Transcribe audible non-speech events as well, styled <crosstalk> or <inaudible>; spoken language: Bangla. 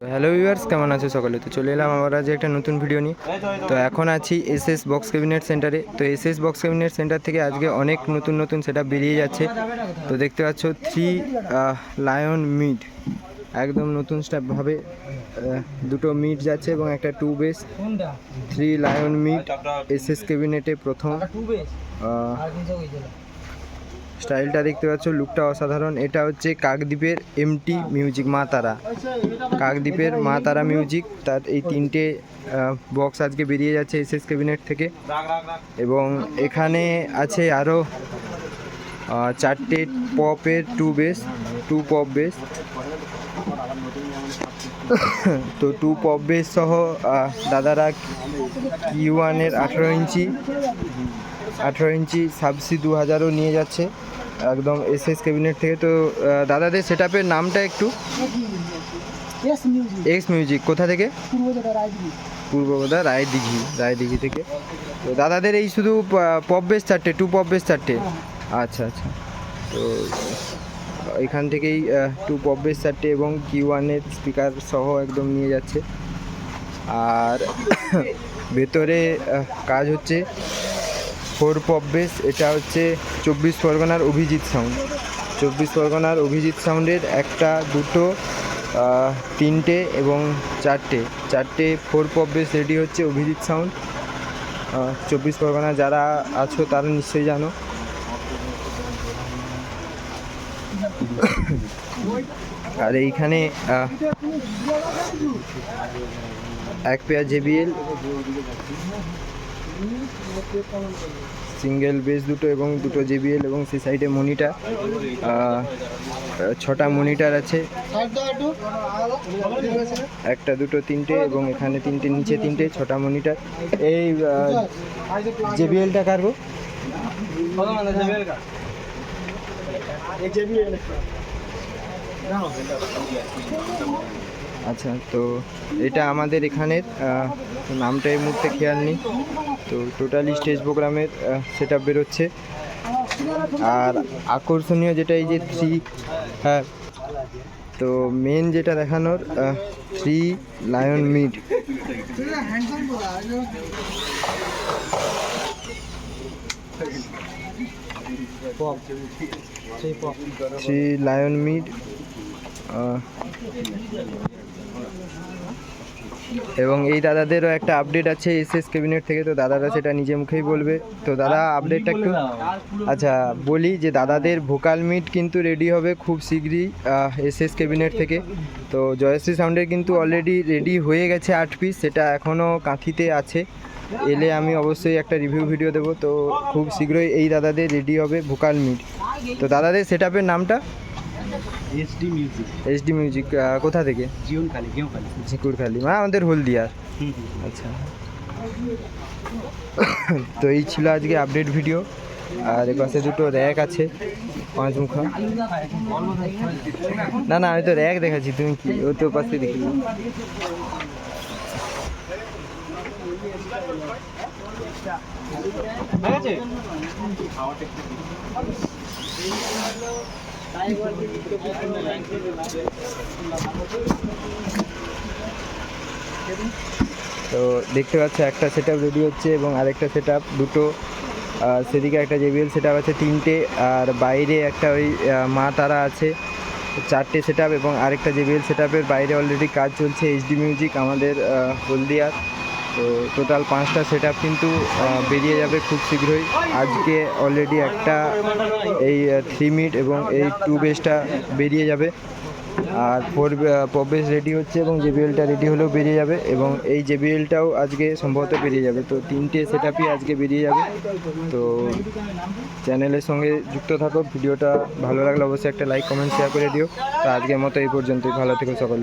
হ্যালো ভিউয়ার্স, কেমন আছো সকলে? তো চলে এলাম আমার আজ একটা নতুন ভিডিও নিয়ে। তো এখন আছি এস এস বক্স ক্যাবিনেট সেন্টারে তো S S box cabinet centre থেকে আজকে অনেক নতুন নতুন সেটা বেরিয়ে যাচ্ছে। তো দেখতে পাচ্ছ থ্রি লায়ন মিট একদম নতুন স্টাফভাবে দুটো মিট যাচ্ছে এবং একটা two bass three lion mid S S ক্যাবিনেটে প্রথম টু বেস আহ, আর কিনতে হয়েছিল স্টাইলটা দেখতে পাচ্ছ, লুকটা অসাধারণ। এটা হচ্ছে কাকদ্বীপের এমটি মিউজিক মা তারা। কাকদ্বীপের মা তারা মিউজিক তার এই তিনটে বক্স আজকে বেরিয়ে যাচ্ছে এস এস ক্যাবিনেট থেকে। এবং এখানে আছে আরও চারটে পপের two bass two pop bass <laughs> তো টু পপ বেস সহ দাদারা কিউ ওয়ানের আঠেরো ইঞ্চি আঠেরো ইঞ্চি সাবসি দু হাজারও নিয়ে যাচ্ছে একদম এস এস ক্যাবিনেট থেকে। তো দাদাদের সেট আপের নামটা একটু? এক্স মিউজিক কোথা থেকে? পূর্ব পূর্ববোধা রায়দিঘি রায়দিঘি থেকে। তো দাদাদের এই শুধু পপ বেস চারটে টু পপ বেস চারটে আচ্ছা আচ্ছা। তো এখান থেকেই টু পপ বেস চারটে এবং কিউ ওয়ানের স্পিকার সহ একদম নিয়ে যাচ্ছে। আর <coughs> ভেতরে কাজ হচ্ছে ফোর পপ বেস এটা হচ্ছে চব্বিশ পরগনার অভিজিৎ সাউন্ড চব্বিশ পরগনার অভিজিৎ সাউন্ডের একটা, দুটো তিনটে এবং চারটে। চারটে ফোর পপ বেস রেডি হচ্ছে অভিজিৎ সাউন্ড চব্বিশ পরগনা যারা আছো তারা নিশ্চয়ই জানো। <laughs> আর এইখানে এক পেয়ার জেবিএল, সিঙ্গেল বেস দুটো এবং দুটো জেবিএল এবং সে সাইডে মনিটার ছটা মনিটার আছে। একটা, দুটো, তিনটে এবং এখানে তিনটে, নিচে তিনটে, ছটা মনিটার। এই জেবিএলটা কারবো আচ্ছা তো এটা আমাদের এখানের নামটা এই মুহূর্তে খেয়াল নেই। তো টোটালি স্টেজ প্রোগ্রামের সেট আপ বেরোচ্ছে। আর আকর্ষণীয় যেটা এই যে থ্রি হ্যাঁ তো মেন যেটা দেখানোর থ্রি লায়ন সেই পপ লায়ন মিড এবং এই দাদাদেরও একটা আপডেট আছে এস এস ক্যাবিনেট থেকে তো দাদারা সেটা নিজে মুখেই বলবে। তো দাদা আপডেটটা একটু আচ্ছা বলি যে দাদাদের ভোকাল মিট কিন্তু রেডি হবে খুব শীঘ্রই এস এস ক্যাবিনেট থেকে। তো জয়শ্রী সাউন্ডের কিন্তু অলরেডি রেডি হয়ে গেছে আট পিস সেটা এখনও কাঁথিতে আছে। এলে আমি অবশ্যই একটা রিভিউ ভিডিও দেবো। তো খুব শীঘ্রই এই দাদাদের রেডি হবে ভোকাল মিট তো দাদাদের সেট আপের নামটা এসডি মিউজিক এইচডি মিউজিক কোথা থেকে? জিওন কালী গেম কালী ঝিকুরখালি মানে আমাদের হলদিয়ার আচ্ছা। তো এই ছিল আজকে আপডেট ভিডিও আর পাশে দুটো র্যাক আছে পাঁচ মুখা। না না আমি তো র্যাক দেখাচ্ছি তুমি কি? ও তো পাশে দেখি। তো দেখতে পাচ্ছ, একটা সেট আপ রেডি হচ্ছে এবং আরেকটা সেট দুটো সেদিকে একটা জেবিএল সেট আছে তিনটে, আর বাইরে একটা ওই মা তারা আছে। চারটে সেট এবং আরেকটা জেবিএল সেট বাইরে অলরেডি কাজ চলছে এইচডি মিউজিক আমাদের হলদিয়ার। তো টোটাল পাঁচটা সেট কিন্তু বেরিয়ে যাবে খুব শীঘ্রই। আজকে অলরেডি একটা এই থ্রি মিট এবং এই টু বেসটা বেরিয়ে যাবে। আর ফোর প্রবেশ রেডি হচ্ছে এবং জেবিএলটা রেডি হলেও বেরিয়ে যাবে এবং এই জেবিএলটাও আজকে সম্ভবত বেরিয়ে যাবে। তো তিনটে সেট আজকে বেরিয়ে যাবে। তো চ্যানেলের সঙ্গে যুক্ত থাকো, ভিডিওটা ভালো লাগলে অবশ্যই একটা লাইক কমেন্ট শেয়ার করে দিও। তো আজকের মতো এই পর্যন্তই। ভালো থেকো সকলে।